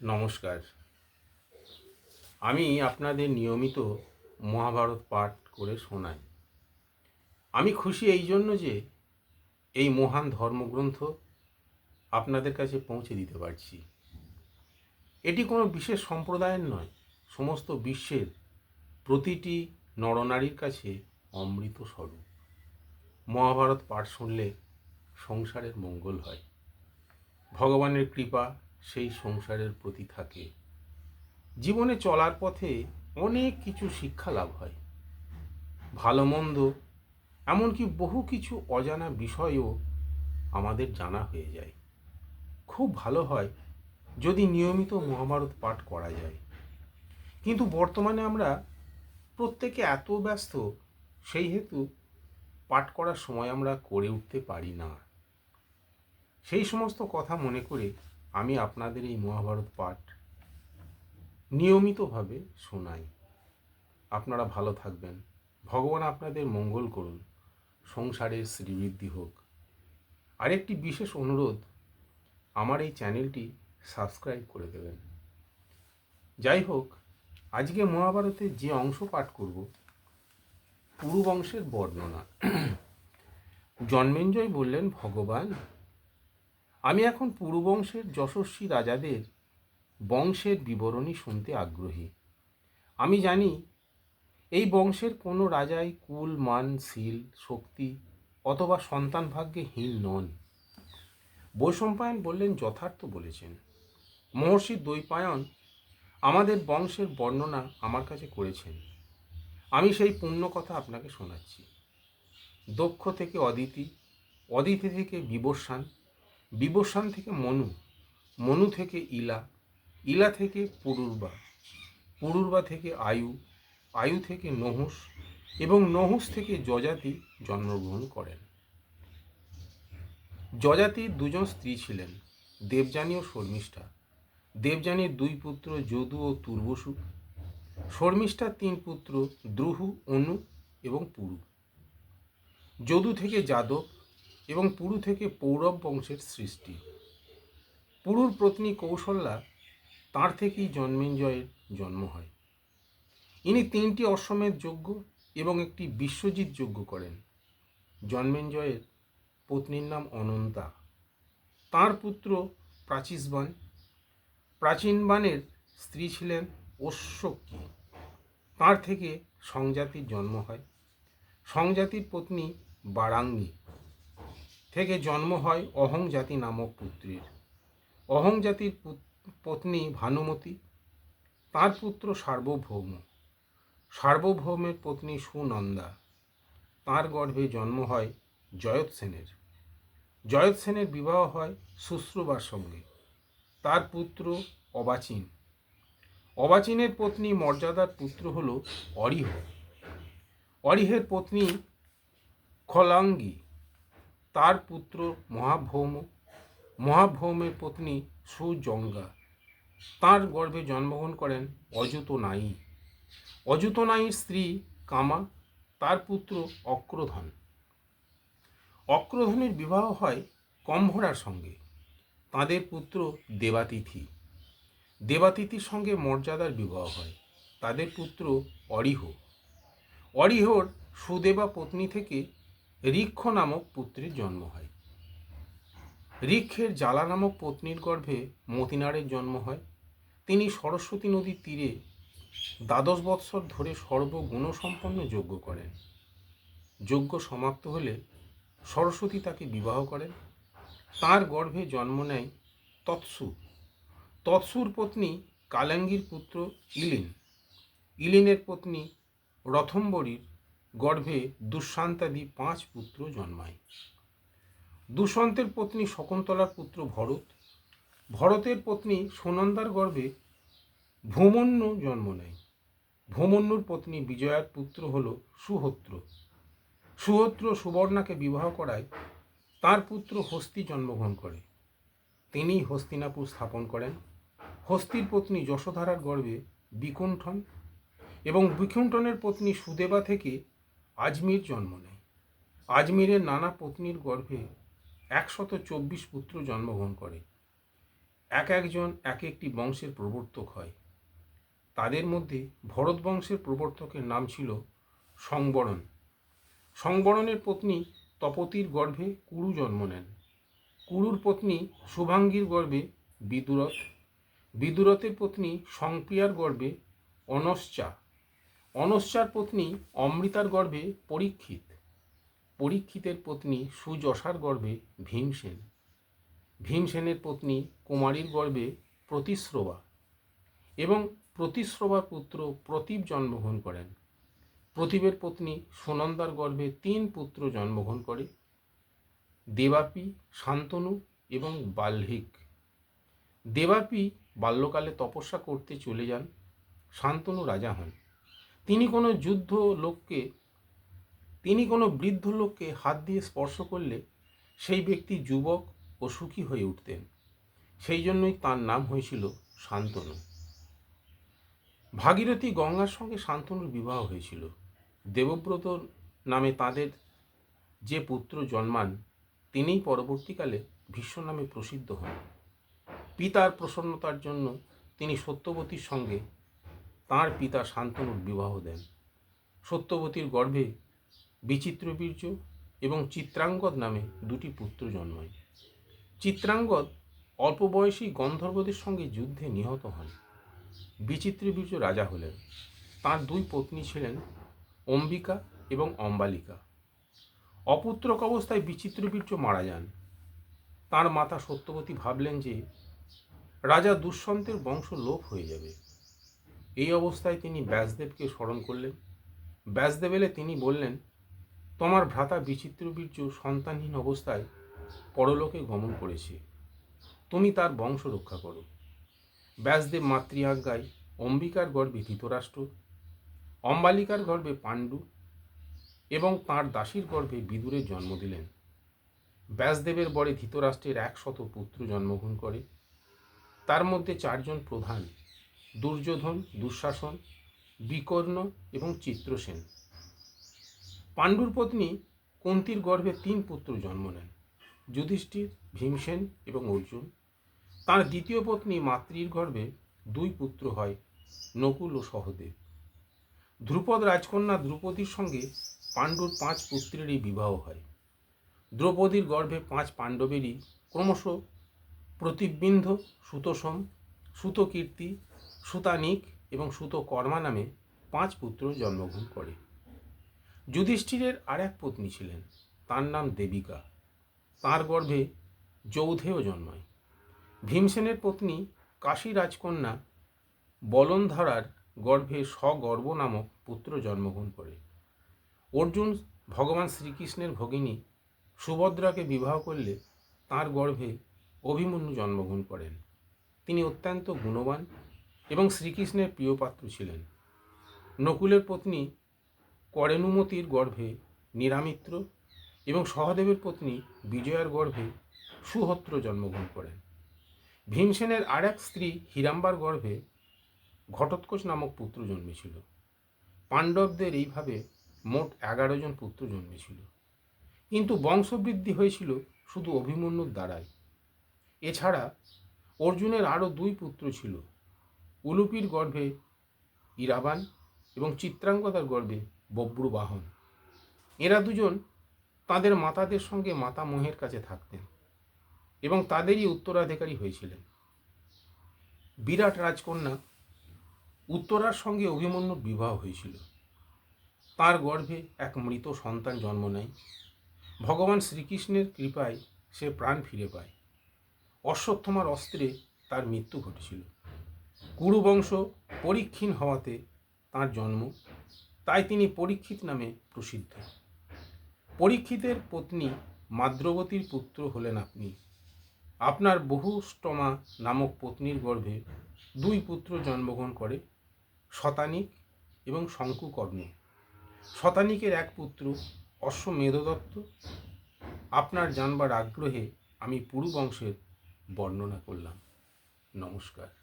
নমস্কার। আমি আপনাদের নিয়মিত মহাভারত পাঠ করে শোনাই। আমি খুশি এই জন্য যে এই মহান ধর্মগ্রন্থ আপনাদের কাছে পৌঁছে দিতে পারছি। এটি কোনো বিশেষ সম্প্রদায়ের নয়, সমস্ত বিশ্বের প্রতিটি নরনারীর কাছে অমৃত স্বরূপ। মহাভারত পাঠ শুনলে সংসারের মঙ্গল হয়। ভগবানের কৃপা সেই সংসারের প্রতি থাকে। জীবনে চলার পথে অনেক কিছু শিক্ষা লাভ হয়। ভালো মন্দ, এমনকি বহু কিছু অজানা বিষয়ও আমাদের জানা হয়ে যায়। খুব ভালো হয় যদি নিয়মিত মহাভারত পাঠ করা যায়। কিন্তু বর্তমানে আমরা প্রত্যেকে এত ব্যস্ত, সেই হেতু পাঠ করার সময় আমরা করে উঠতে পারি না। সেই সমস্ত কথা মনে করে আমি আপনাদের এই মহাভারত পাঠ নিয়মিতভাবে শোনাই। আপনারা ভালো থাকবেন। ভগবান আপনাদের মঙ্গল করুন। সংসারের শ্রীবৃদ্ধি হোক। আরেকটি বিশেষ অনুরোধ, আমার এই চ্যানেলটি সাবস্ক্রাইব করে দেবেন। যাই হোক, আজকে মহাভারতের যে অংশ পাঠ করব পুরু বংশের বর্ণনা। জন্মেঞ্জয় বললেন ভগবান আমি এখন পুরুবংশের যশস্বী রাজাদের বংশের বিবরণী শুনতে আগ্রহী। আমি জানি এই বংশের কোনো রাজাই কুল, মান, শীল, শক্তি অথবা সন্তান ভাগ্যে হীন নন। বৈশম্পায়ন বললেন যথার্থ বলেছেন। মহর্ষি দ্বৈপায়ন আমাদের বংশের বর্ণনা আমার কাছে করেছেন। আমি সেই পুণ্য কথা আপনাকে শোনাচ্ছি। দক্ষ থেকে অদিতি অদিতি থেকে বিবস্বান বিবস্বান থেকে মনু মনু থেকে ইলা ইলা থেকে পুরুর্বা পুরুর্বা থেকে আয়ু আয়ু থেকে নহুস এবং নহুস থেকে যজাতি জন্মগ্রহণ করেন। যজাতির দুজন স্ত্রী ছিলেন, দেবযানী ও শর্মিষ্ঠা। দেবযানীর দুই পুত্র যদু ও তুর্বসু। শর্মিষ্ঠার তিন পুত্র দ্রুহু, অনু এবং পুরু। যদু থেকে যাদব এবং পুরু থেকে পৌরব বংশের সৃষ্টি। পুরুর পত্নী কৌশল্যা তাঁর থেকেই জন্মেঞ্জয়ের জন্ম হয়। ইনি তিনটি অশ্বমেধ যজ্ঞ এবং একটি বিশ্বজিৎ যজ্ঞ করেন। জন্মেঞ্জয়ের পত্নীর নাম অনন্তা। তাঁর পুত্র প্রাচীসবান। প্রাচীনবানের স্ত্রী ছিলেন অশ্বক্কী তাঁর থেকে সংজাতির জন্ম হয়। সংজাতির পত্নী বারাঙ্গী। থেকে জন্ম হয় অহং জাতি নামক পুত্রের। অহং জাতির পত্নী ভানুমতি, তার পুত্র সার্বভৌম। সার্বভৌমের পত্নী সুনন্দা, তার গর্ভে জন্ম হয় জয়ৎ সেনের। জয়ৎ সেনের বিবাহ হয় শুশ্রুবার সঙ্গে। তার পুত্র অবাচীন। অবাচীনের পত্নী মর্যাদার পুত্র হল অরিহ। অরিহের পত্নী খলাঙ্গী। তার পুত্র মহাভৌম। মহাভৌমের পত্নী সুজঙ্গা। তার গর্ভে জন্মগ্রহণ করেন অযুত নায়ী অযুত নায়ীর স্ত্রী কামা, তার পুত্র অক্রধন। অক্রধনের বিবাহ হয় কম্ভরার সঙ্গে। তাদের পুত্র দেবাতিথি। দেবাতিথির সঙ্গে মর্যাদার বিবাহ হয়। তাদের পুত্র অরিহ। অরিহর সুদেবা পত্নী থেকে ঋক্ষ নামক পুত্রের জন্ম হয়। ঋক্ষের জ্বালা নামক পত্নীর গর্ভে মতিনারের জন্ম হয়। তিনি সরস্বতী নদীর তীরে দ্বাদশ বৎসর ধরে সর্বগুণসম্পন্ন যজ্ঞ করেন। যজ্ঞ সমাপ্ত হলে সরস্বতী তাকে বিবাহ করেন। তার গর্ভে জন্ম নেয় তৎসু। তৎসুর পত্নী কালাঙ্গীর পুত্র ইলিন। ইলিনের পত্নী রথম্বরীর গর্ভে দুঃশান্তাদি পাঁচ পুত্র জন্মায়। দুষ্যন্তের পত্নী শকুন্তলার পুত্র ভরত। ভরতের পত্নী সোনন্দার গর্ভে ভূমন্য জন্ম নেয়। ভূমন্যুর পত্নী বিজয়ার পুত্র হল সুহত্র। সুহত্র সুবর্ণাকে বিবাহ করায় তার পুত্র হস্তি জন্মগ্রহণ করে। তিনি হস্তিনাপুর স্থাপন করেন। হস্তির পত্নী যশোধারার গর্ভে বিকুণ্ঠন এবং বিকুণ্ঠনের পত্নী সুদেবা থেকে আজমির জন্ম নেয়। আজমিরের নানা পত্নীর গর্ভে একশত চব্বিশ পুত্র জন্মগ্রহণ করে। এক একজন এক একটি বংশের প্রবর্তক হয়। তাদের মধ্যে ভরত বংশের প্রবর্তকের নাম ছিল সংবরণ। সংবরণের পত্নী তপতির গর্ভে কুরু জন্ম নেন। কুরুর পত্নী শুভাঙ্গীর গর্ভে বিদুরথ। বিদুরথের পত্নী সংপ্রিয়ার গর্ভে অনশ্চা। অনশ্চার পত্নী অমৃতার গর্ভে পরীক্ষিত। পরীক্ষিতের পত্নী সুযশার গর্ভে ভীমসেন। ভীমসেনের পত্নী কুমারীর গর্ভে প্রতিশ্রবা এবং প্রতিশ্রবার পুত্র প্রতীপ জন্মগ্রহণ করেন। প্রতীপের পত্নী সুনন্দার গর্ভে তিন পুত্র জন্মগ্রহণ করে। দেবাপি, শান্তনু এবং বাল্হিক। দেবাপি বাল্যকালে তপস্যা করতে চলে যান। শান্তনু রাজা হন। তিনি কোনো যুদ্ধ লোককে, তিনি কোনো বৃদ্ধ লোককে হাত দিয়ে স্পর্শ করলে সেই ব্যক্তি যুবক ও সুখী হয়ে উঠতেন। সেই জন্যই তার নাম হয়েছিল শান্তনু। ভাগীরথী গঙ্গার সঙ্গে শান্তনুর বিবাহ হয়েছিল। দেবব্রত নামে তাদের যে পুত্র জন্মান, তিনিই পরবর্তীকালে ভীষ্ম নামে প্রসিদ্ধ হন। পিতার প্রসন্নতার জন্য তিনি সত্যবতীর সঙ্গে তাঁর পিতা শান্তনুর বিবাহ দেন। সত্যবতীর গর্ভে বিচিত্রবীর্য এবং চিত্রাঙ্গদ নামে দুটি পুত্র জন্মায়। চিত্রাঙ্গদ অল্প বয়সী গন্ধর্বদের সঙ্গে যুদ্ধে নিহত হন। বিচিত্রবীর্য রাজা হলেন। তাঁর দুই পত্নী ছিলেন অম্বিকা এবং অম্বালিকা। অপুত্রক অবস্থায় বিচিত্রবীর্য মারা যান। তার মাতা সত্যবতী ভাবলেন যে রাজা দুষ্যন্তের বংশ লোপ হয়ে যাবে। এই অবস্থায় তিনি ব্যাসদেবকে স্মরণ করলেন। ব্যাসদেব এলে তিনি বললেন, তোমার ভ্রাতা বিচিত্রবীর্য সন্তানহীন অবস্থায় পরলোকে গমন করেছে। তুমি তার বংশ রক্ষা করো। ব্যাসদেব মাতৃ আজ্ঞায় অম্বিকার গর্ভে ধৃতরাষ্ট্র, অম্বালিকার গর্ভে পাণ্ডু এবং তাঁর দাসীর গর্ভে বিদুরের জন্ম দিলেন। ব্যাসদেবের বরে ধৃতরাষ্ট্রের একশত পুত্র জন্মগ্রহণ করে। তার মধ্যে চারজন প্রধান দুর্যোধন, দুঃশাসন, বিকর্ণ এবং চিত্রসেন। পাণ্ডুর পত্নী কুন্তির গর্ভে তিন পুত্র জন্ম নেন, যুধিষ্ঠির, ভীমসেন এবং অর্জুন। তার দ্বিতীয় পত্নী মাতৃর গর্ভে দুই পুত্র হয়, নকুল ও সহদেব। ধ্রুপদ রাজকন্যা দ্রৌপদীর সঙ্গে পাণ্ডুর পাঁচ পুত্রেরই বিবাহ হয়। দ্রৌপদীর গর্ভে পাঁচ পাণ্ডবেরই ক্রমশ প্রতিবিন্ধ সুতোসম সুতকীর্তি সুতানিক এবং সুতকর্মা নামে পাঁচ পুত্র জন্মগ্রহণ করে। যুধিষ্ঠিরের আর এক পত্নী ছিলেন, তার নাম দেবিকা। তার গর্ভে যৌধেয় জন্মায়। ভীমসেনের পত্নী কাশী রাজকন্যা বলনধারার গর্ভে স্বগর্ব নামক পুত্র জন্মগ্রহণ করে। অর্জুন ভগবান শ্রীকৃষ্ণের ভগিনী সুভদ্রাকে বিবাহ করলে তার গর্ভে অভিমন্যু জন্মগ্রহণ করেন। তিনি অত্যন্ত গুণবান এবং শ্রীকৃষ্ণের প্রিয়পাত্র ছিলেন। নকুলের পত্নী করেনুমতির গর্ভে নিরামিত্র এবং সহদেবের পত্নী বিজয়ার গর্ভে সুহত্র জন্মগ্রহণ করেন। ভীমসেনের আর এক স্ত্রী হিরাম্বার গর্ভে ঘটোৎকোচ নামক পুত্র জন্মেছিল। পাণ্ডবদের এইভাবে মোট এগারো জন পুত্র জন্মেছিল। কিন্তু বংশবৃদ্ধি হয়েছিল শুধু অভিমন্যুর দ্বারাই। এছাড়া অর্জুনের আরও দুই পুত্র ছিল। উলুপির গর্ভে ইরাবান এবং চিত্রাঙ্গদার গর্ভে বব্রু বাহন। এরা দুজন তাদের মাতাদের সঙ্গে মাতা মোহের কাছে থাকতেন এবং তাদেরই উত্তরাধিকারী হয়েছিলেন। বিরাট রাজকন্যা উত্তরার সঙ্গে অভিমন্যুর বিবাহ হয়েছিল। তার গর্ভে এক মৃত সন্তান জন্ম নেয়। ভগবান শ্রীকৃষ্ণের কৃপায় সে প্রাণ ফিরে পায়। অশ্বত্থমার অস্ত্রে তার মৃত্যু ঘটেছিল। কুরুবংশ পরীক্ষীণ হওয়াতে তার জন্ম, তাই তিনি পরীক্ষিত নামে প্রসিদ্ধ। পরীক্ষিতের পত্নী মাদ্রবতীর পুত্র হলেন আপনি। আপনার বহুষ্টমা নামক পত্নীর গর্ভে দুই পুত্র জন্মগ্রহণ করে, শতানিক এবং শঙ্কুকর্ণ। শতানিকের এক পুত্র অশ্বমেধ দত্ত আপনার জানবার আগ্রহে আমি পুরু বংশের বর্ণনা করলাম। নমস্কার।